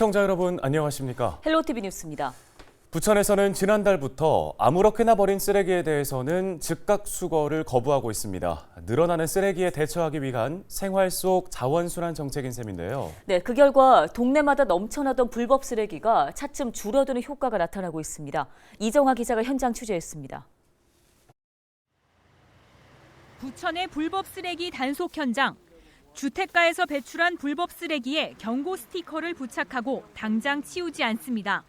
시청자 여러분 안녕하십니까? 헬로티비 뉴스입니다. 부천에서는 지난달부터 아무렇게나 버린 쓰레기에 대해서는 즉각 수거를 거부하고 있습니다. 늘어나는 쓰레기에 대처하기 위한 생활 속 자원순환 정책인 셈인데요. 네, 그 결과 동네마다 넘쳐나던 불법 쓰레기가 차츰 줄어드는 효과가 나타나고 있습니다. 이정화 기자가 현장 취재했습니다. 부천의 불법 쓰레기 단속 현장. 주택가에서 배출한 불법 쓰레기에 경고 스티커를 부착하고 당장 치우지 않습니다.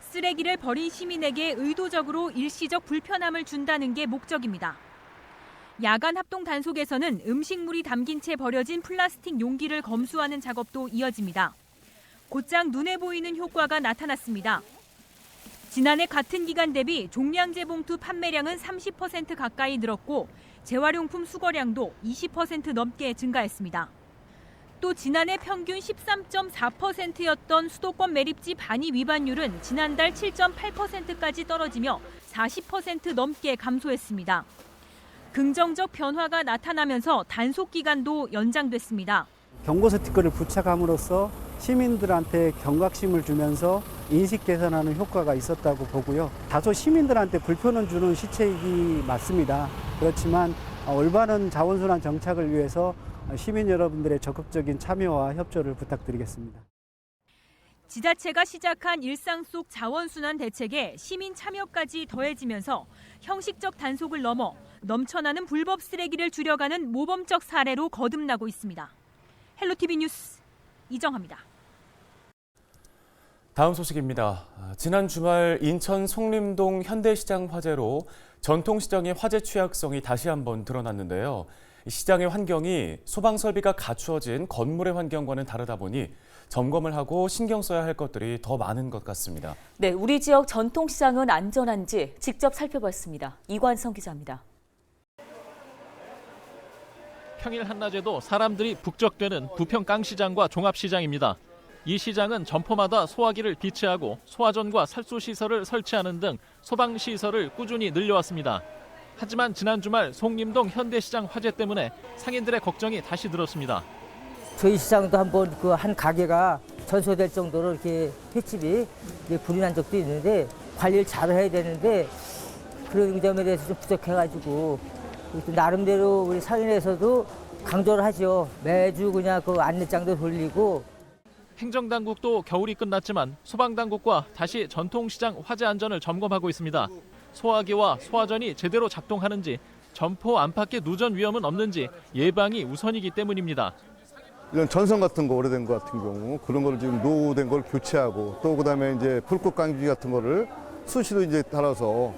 쓰레기를 버린 시민에게 의도적으로 일시적 불편함을 준다는 게 목적입니다. 야간 합동 단속에서는 음식물이 담긴 채 버려진 플라스틱 용기를 검수하는 작업도 이어집니다. 곧장 눈에 보이는 효과가 나타났습니다. 지난해 같은 기간 대비 종량제 봉투 판매량은 30% 가까이 늘었고 재활용품 수거량도 20% 넘게 증가했습니다. 또 지난해 평균 13.4%였던 수도권 매립지 반입 위반율은 지난달 7.8%까지 떨어지며 40% 넘게 감소했습니다. 긍정적 변화가 나타나면서 단속 기간도 연장됐습니다. 경고 스티커를 부착함으로써 시민들한테 경각심을 주면서 인식 개선하는 효과가 있었다고 보고요. 다소 시민들한테 불편을 주는 시책이 맞습니다. 그렇지만 올바른 자원순환 정착을 위해서 시민 여러분들의 적극적인 참여와 협조를 부탁드리겠습니다. 지자체가 시작한 일상 속 자원순환 대책에 시민 참여까지 더해지면서 형식적 단속을 넘어 넘쳐나는 불법 쓰레기를 줄여가는 모범적 사례로 거듭나고 있습니다. 헬로티비 뉴스 이정합니다. 다음 소식입니다. 지난 주말 인천 송림동 현대시장 화재로 전통시장의 화재 취약성이 다시 한번 드러났는데요. 시장의 환경이 소방 설비가 갖추어진 건물의 환경과는 다르다 보니 점검을 하고 신경 써야 할 것들이 더 많은 것 같습니다. 네, 우리 지역 전통시장은 안전한지 직접 살펴봤습니다. 이관성 기자입니다. 평일 한낮에도 사람들이 북적대는 부평 깡시장과 종합시장입니다. 이 시장은 점포마다 소화기를 비치하고 소화전과 살수 시설을 설치하는 등 소방 시설을 꾸준히 늘려왔습니다. 하지만 지난 주말 송림동 현대시장 화재 때문에 상인들의 걱정이 다시 늘었습니다. 저희 시장도 한번 그 한 가게가 전소될 정도로 이렇게 횟집이 불이 난 적도 있는데 관리를 잘 해야 되는데 그런 점에 대해서 좀 부족해가지고 또 나름대로 우리 상인에서도 강조를 하죠. 매주 그냥 그 안내장도 돌리고 행정당국도 겨울이 끝났지만 소방당국과 다시 전통시장 화재 안전을 점검하고 있습니다. 소화기와 소화전이 제대로 작동하는지 점포 안팎의 누전 위험은 없는지 예방이 우선이기 때문입니다. 이런 전선 같은 거 오래된 거 같은 경우 그런 거를 지금 노후된 걸 교체하고 또 그다음에 이제 불꽃 감지 같은 거를 수시로 이제 달아서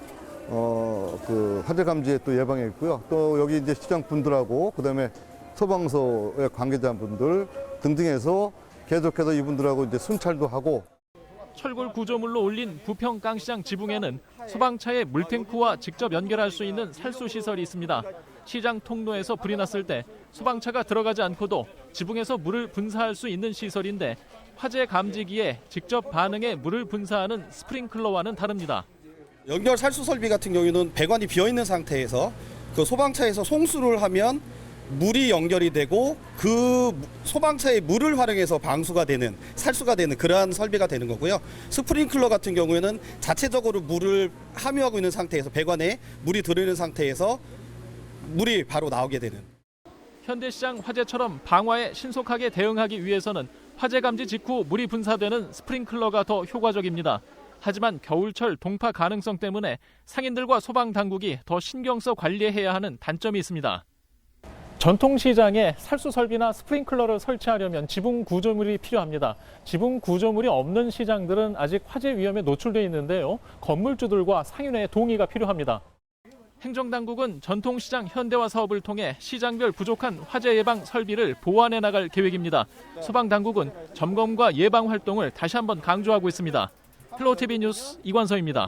어 그 화재 감지에 또 예방해 있고요. 또 여기 이제 시장 분들하고 그다음에 소방서의 관계자분들 등등해서 계속해서 이분들하고 이제 순찰도 하고 철골 구조물로 올린 부평 깡시장 지붕에는 소방차의 물탱크와 직접 연결할 수 있는 살수 시설이 있습니다. 시장 통로에서 불이 났을 때 소방차가 들어가지 않고도 지붕에서 물을 분사할 수 있는 시설인데 화재 감지기에 직접 반응해 물을 분사하는 스프링클러와는 다릅니다. 연결 살수 설비 같은 경우에는 배관이 비어 있는 상태에서 그 소방차에서 송수를 하면 물이 연결이 되고 그 소방차의 물을 활용해서 방수가 되는 살수가 되는 그러한 설비가 되는 거고요. 스프링클러 같은 경우에는 자체적으로 물을 함유하고 있는 상태에서 배관에 물이 들어있는 상태에서 물이 바로 나오게 되는 현대시장 화재처럼 방화에 신속하게 대응하기 위해서는 화재 감지 직후 물이 분사되는 스프링클러가 더 효과적입니다. 하지만 겨울철 동파 가능성 때문에 상인들과 소방 당국이 더 신경 써 관리해야 하는 단점이 있습니다. 전통시장에 살수 설비나 스프링클러를 설치하려면 지붕 구조물이 필요합니다. 지붕 구조물이 없는 시장들은 아직 화재 위험에 노출돼 있는데요. 건물주들과 상인의 동의가 필요합니다. 행정당국은 전통시장 현대화 사업을 통해 시장별 부족한 화재 예방 설비를 보완해 나갈 계획입니다. 소방당국은 점검과 예방 활동을 다시 한번 강조하고 있습니다. 플로티비 뉴스 이관서입니다.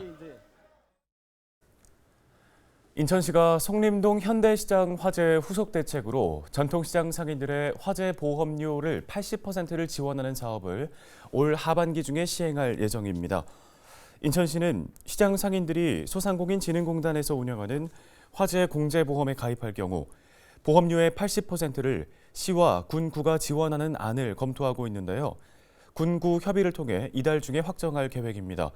인천시가 송림동 현대시장 화재 후속 대책으로 전통시장 상인들의 화재 보험료를 80%를 지원하는 사업을 올 하반기 중에 시행할 예정입니다. 인천시는 시장 상인들이 소상공인 진흥공단에서 운영하는 화재 공제 보험에 가입할 경우 보험료의 80%를 시와 군, 구가 지원하는 안을 검토하고 있는데요. 군구 협의를 통해 이달 중에 확정할 계획입니다.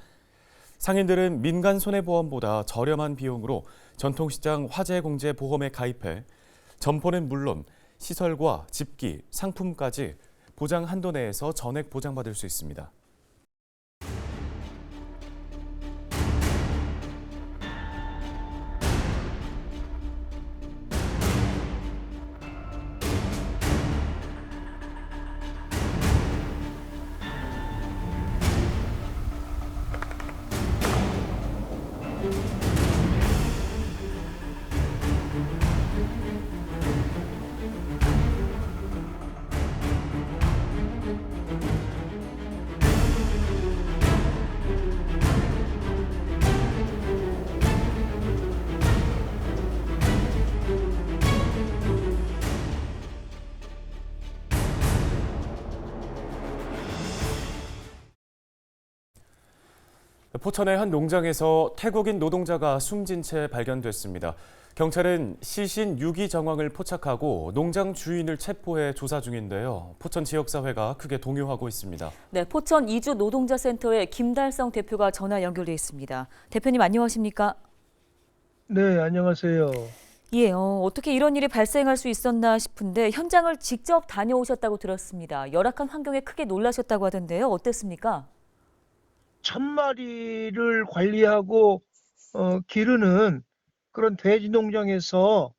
상인들은 민간 손해보험보다 저렴한 비용으로 전통시장 화재공제 보험에 가입해 점포는 물론 시설과 집기, 상품까지 보장 한도 내에서 전액 보장받을 수 있습니다. 포천의 한 농장에서 태국인 노동자가 숨진 채 발견됐습니다. 경찰은 시신 유기 정황을 포착하고 농장 주인을 체포해 조사 중인데요. 포천 지역사회가 크게 동요하고 있습니다. 네, 포천 이주 노동자 센터의 김달성 대표가 전화 연결돼 있습니다. 대표님 안녕하십니까? 네, 안녕하세요. 예, 어, 어떻게 이런 일이 발생할 수 있었나 싶은데 현장을 직접 다녀오셨다고 들었습니다. 열악한 환경에 크게 놀라셨다고 하던데요. 어땠습니까? 천 마리를 관리하고 어, 기르는 그런 돼지 농장에서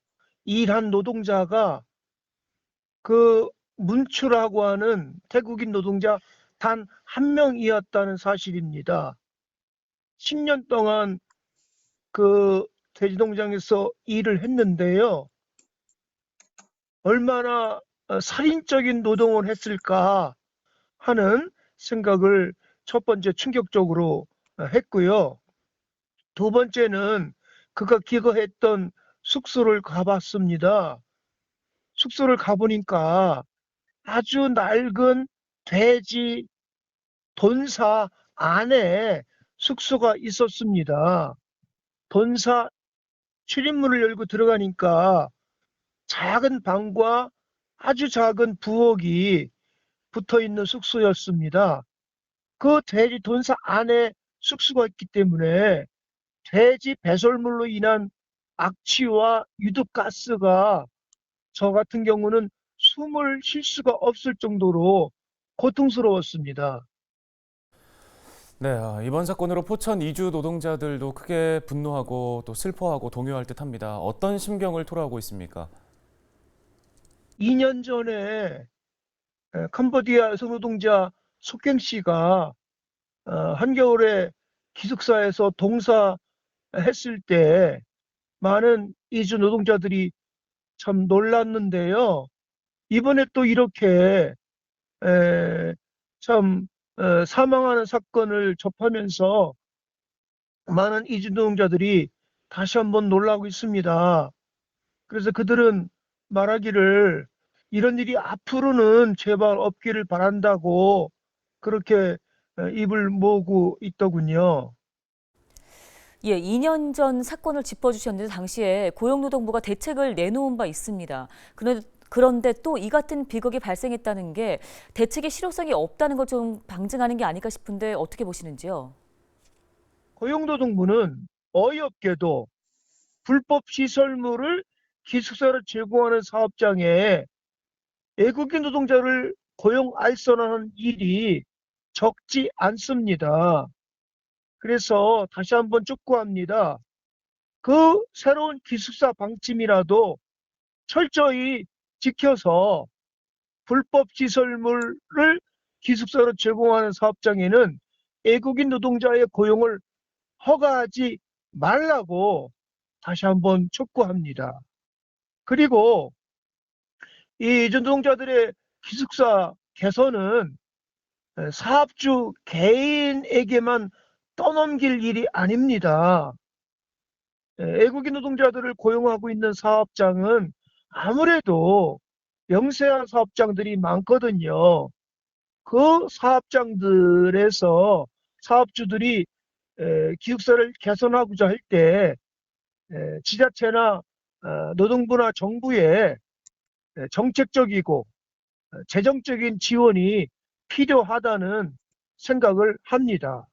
일한 노동자가 그 문추라고 하는 태국인 노동자 단 한 명이었다는 사실입니다. 10년 동안 그 돼지 농장에서 일을 했는데요. 얼마나 어, 살인적인 노동을 했을까 하는 생각을 첫 번째 충격적으로 어, 했고요. 두 번째는 그가 기거했던 숙소를 가봤습니다. 숙소를 가보니까 아주 낡은 돼지 돈사 안에 숙소가 있었습니다. 돈사 출입문을 열고 들어가니까 작은 방과 아주 작은 부엌이 붙어 있는 숙소였습니다. 그 돼지 돈사 안에 숙소가 있기 때문에 돼지 배설물로 인한 악취와 유독가스가 저 같은 경우는 숨을 쉴 수가 없을 정도로 고통스러웠습니다. 네, 아, 이번 사건으로 포천 이주 노동자들도 크게 분노하고 또 슬퍼하고 동요할 듯합니다. 어떤 심경을 토로하고 있습니까? 2년 전에 에, 캄보디아에서 노동자 속경 씨가 어, 한겨울에 기숙사에서 동사했을 때 많은 이주 노동자들이 참 놀랐는데요. 이번에 또 이렇게 에, 참 어, 사망하는 사건을 접하면서 많은 이주 노동자들이 다시 한번 놀라고 있습니다. 그래서 그들은 말하기를 이런 일이 앞으로는 제발 없기를 바란다고 그렇게 어, 입을 모으고 있더군요. 예, 2년 전 사건을 짚어주셨는데 당시에 고용노동부가 대책을 내놓은 바 있습니다. 그런데, 그런데 또 이 같은 비극이 발생했다는 게 대책의 실효성이 없다는 걸 좀 방증하는 게 아닐까 싶은데 어떻게 보시는지요? 고용노동부는 어이없게도 불법 시설물을 기숙사로 제공하는 사업장에 외국인 노동자를 고용 알선하는 일이 적지 않습니다. 그래서 다시 한번 촉구합니다. 그 새로운 기숙사 방침이라도 철저히 지켜서 불법 시설물을 기숙사로 제공하는 사업장에는 외국인 노동자의 고용을 허가하지 말라고 다시 한번 촉구합니다. 그리고 이 노동자들의 기숙사 개선은 사업주 개인에게만 떠넘길 일이 아닙니다. 외국인 노동자들을 고용하고 있는 사업장은 아무래도 영세한 사업장들이 많거든요. 그 사업장들에서 사업주들이 에, 기숙사를 개선하고자 할 때 지자체나 어, 노동부나 정부의 에, 정책적이고 어, 재정적인 지원이 필요하다는 생각을 합니다.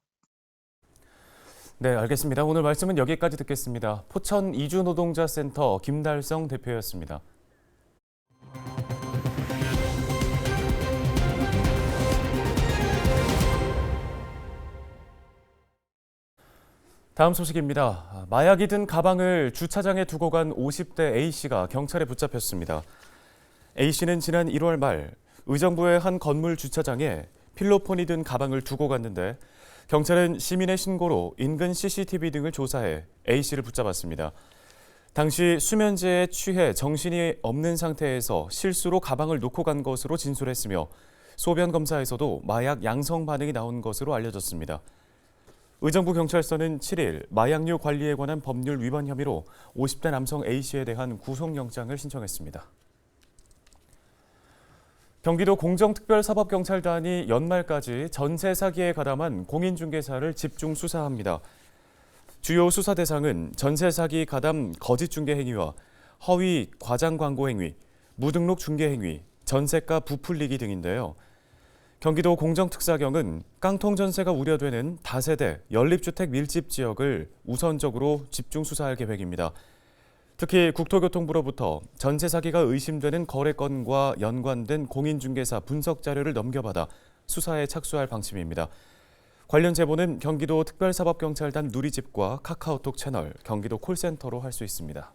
네, 알겠습니다. 오늘 말씀은 여기까지 듣겠습니다. 포천 이주노동자센터 김달성 대표였습니다. 다음 소식입니다. 마약이 든 가방을 주차장에 두고 간 50대 A씨가 경찰에 붙잡혔습니다. A씨는 지난 1월 말 의정부의 한 건물 주차장에 필로폰이 든 가방을 두고 갔는데 경찰은 시민의 신고로 인근 CCTV 등을 조사해 A씨를 붙잡았습니다. 당시 수면제에 취해 정신이 없는 상태에서 실수로 가방을 놓고 간 것으로 진술했으며 소변 검사에서도 마약 양성 반응이 나온 것으로 알려졌습니다. 의정부 경찰서는 7일 마약류 관리에 관한 법률 위반 혐의로 50대 남성 A씨에 대한 구속영장을 신청했습니다. 경기도 공정특별사법경찰단이 연말까지 전세 사기에 가담한 공인중개사를 집중 수사합니다. 주요 수사 대상은 전세 사기 가담 거짓 중개 행위와 허위 과장 광고 행위, 무등록 중개 행위, 전세가 부풀리기 등인데요. 경기도 공정특사경은 깡통 전세가 우려되는 다세대 연립주택 밀집 지역을 우선적으로 집중 수사할 계획입니다. 특히 국토교통부로부터 전세 사기가 의심되는 거래건과 연관된 공인중개사 분석 자료를 넘겨받아 수사에 착수할 방침입니다. 관련 제보는 경기도 특별사법경찰단 누리집과 카카오톡 채널, 경기도 콜센터로 할 수 있습니다.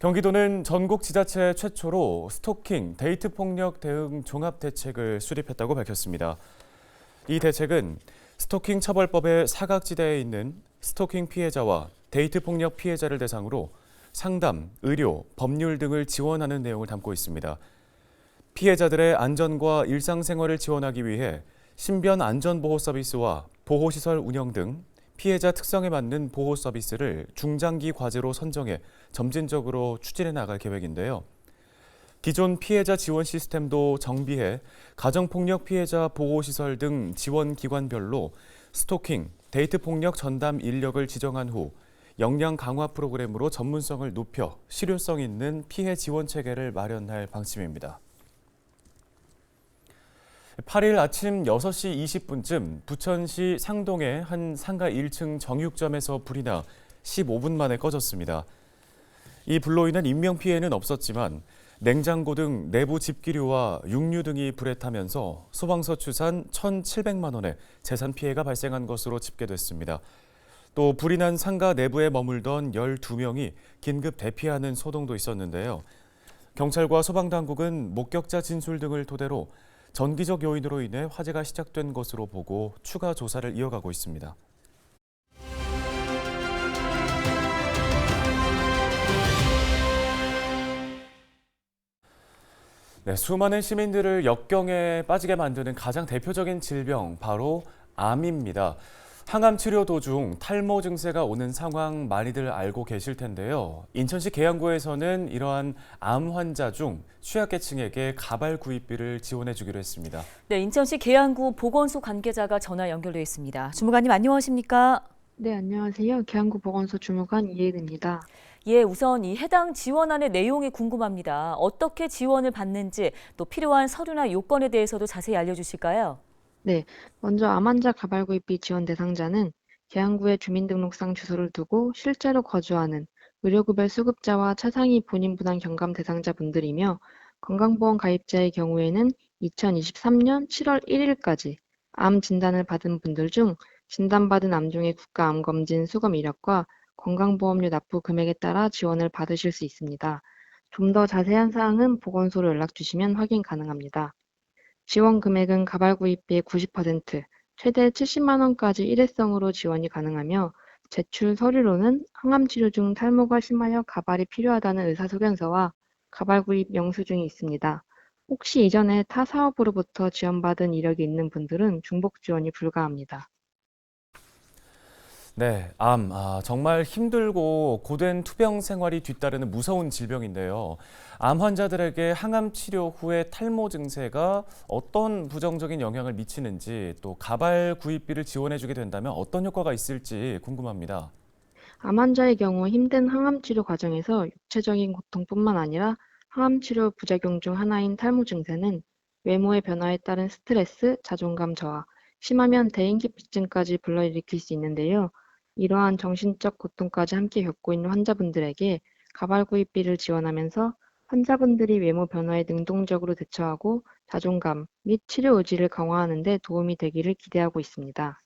경기도는 전국 지자체 최초로 스토킹, 데이트 폭력 대응 종합 대책을 수립했다고 밝혔습니다. 이 대책은 스토킹 처벌법의 사각지대에 있는 스토킹 피해자와 데이트 폭력 피해자를 대상으로 상담, 의료, 법률 등을 지원하는 내용을 담고 있습니다. 피해자들의 안전과 일상생활을 지원하기 위해 신변 안전보호 서비스와 보호시설 운영 등 피해자 특성에 맞는 보호 서비스를 중장기 과제로 선정해 점진적으로 추진해 나갈 계획인데요. 기존 피해자 지원 시스템도 정비해 가정폭력 피해자 보호시설 등 지원 기관별로 스토킹, 데이트 폭력 전담 인력을 지정한 후 역량 강화 프로그램으로 전문성을 높여 실효성 있는 피해 지원 체계를 마련할 방침입니다. 8일 아침 6시 20분쯤 부천시 상동의 한 상가 1층 정육점에서 불이 나 15분 만에 꺼졌습니다. 이 불로 인한 인명 피해는 없었지만 냉장고 등 내부 집기류와 육류 등이 불에 타면서 소방서 추산 1,700만 원의 재산 피해가 발생한 것으로 집계됐습니다. 또 불이 난 상가 내부에 머물던 12명이 긴급 대피하는 소동도 있었는데요. 경찰과 소방당국은 목격자 진술 등을 토대로 전기적 요인으로 인해 화재가 시작된 것으로 보고 추가 조사를 이어가고 있습니다. 네, 수많은 시민들을 역경에 빠지게 만드는 가장 대표적인 질병 바로 암입니다. 항암 치료 도중 탈모 증세가 오는 상황 많이들 알고 계실 텐데요. 인천시 계양구에서는 이러한 암 환자 중 취약계층에게 가발 구입비를 지원해 주기로 했습니다. 네, 인천시 계양구 보건소 관계자가 전화 연결돼 있습니다. 주무관님 안녕하십니까? 네, 안녕하세요. 계양구 보건소 주무관 이혜은입니다. 예, 우선 이 해당 지원안의 내용이 궁금합니다. 어떻게 지원을 받는지 또 필요한 서류나 요건에 대해서도 자세히 알려 주실까요? 네, 먼저 암 환자 가발 구입비 지원 대상자는 계양구에 주민등록상 주소를 두고 실제로 거주하는 의료급여 수급자와 차상위 본인 부담 경감 대상자분들이며 건강보험 가입자의 경우에는 2023년 7월 1일까지 암 진단을 받은 분들 중 진단받은 암 중의 국가암검진 수검 이력과 건강보험료 납부 금액에 따라 지원을 받으실 수 있습니다. 좀 더 자세한 사항은 보건소로 연락 주시면 확인 가능합니다. 지원 금액은 가발 구입비의 90%, 최대 70만 원까지 일회성으로 지원이 가능하며 제출 서류로는 항암 치료 중 탈모가 심하여 가발이 필요하다는 의사소견서와 가발 구입 영수증이 있습니다. 혹시 이전에 타 사업으로부터 지원받은 이력이 있는 분들은 중복 지원이 불가합니다. 네, 암 아, 정말 힘들고 고된 투병 생활이 뒤따르는 무서운 질병인데요. 암 환자들에게 항암 치료 후에 탈모 증세가 어떤 부정적인 영향을 미치는지 또 가발 구입비를 지원해주게 된다면 어떤 효과가 있을지 궁금합니다. 암 환자의 경우 힘든 항암 치료 과정에서 육체적인 고통뿐만 아니라 항암 치료 부작용 중 하나인 탈모 증세는 외모의 변화에 따른 스트레스, 자존감 저하, 심하면 대인기피증까지 불러일으킬 수 있는데요. 이러한 정신적 고통까지 함께 겪고 있는 환자분들에게 가발구입비를 지원하면서 환자분들이 외모 변화에 능동적으로 대처하고 자존감 및 치료 의지를 강화하는 데 도움이 되기를 기대하고 있습니다.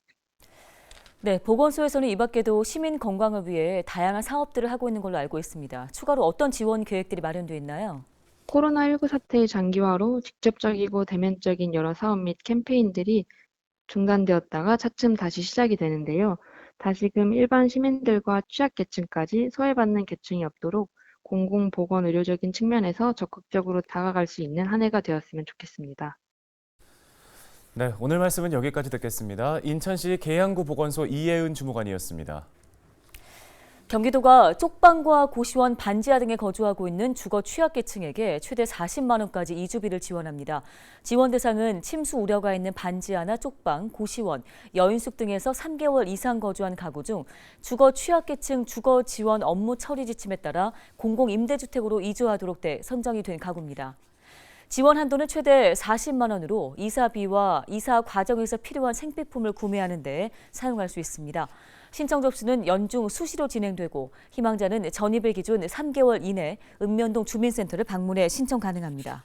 네, 보건소에서는 이 밖에도 시민 건강을 위해 다양한 사업들을 하고 있는 걸로 알고 있습니다. 추가로 어떤 지원 계획들이 마련돼 있나요? 코로나19 사태의 장기화로 직접적이고 대면적인 여러 사업 및 캠페인들이 중단되었다가 차츰 다시 시작이 되는데요. 다시금 일반 시민들과 취약계층까지 소외받는 계층이 없도록 공공보건 의료적인 측면에서 적극적으로 다가갈 수 있는 한 해가 되었으면 좋겠습니다. 네, 오늘 말씀은 여기까지 듣겠습니다. 인천시 계양구 보건소 이예은 주무관이었습니다. 경기도가 쪽방과 고시원 반지하 등에 거주하고 있는 주거 취약계층에게 최대 40만 원까지 이주비를 지원합니다. 지원 대상은 침수 우려가 있는 반지하나 쪽방, 고시원, 여인숙 등에서 3개월 이상 거주한 가구 중 주거 취약계층 주거 지원 업무 처리 지침에 따라 공공 임대주택으로 이주하도록 돼 선정이 된 가구입니다. 지원 한도는 최대 40만 원으로 이사비와 이사 과정에서 필요한 생필품을 구매하는 데 사용할 수 있습니다. 신청 접수는 연중 수시로 진행되고 희망자는 전입일 기준 3개월 이내 읍면동 주민센터를 방문해 신청 가능합니다.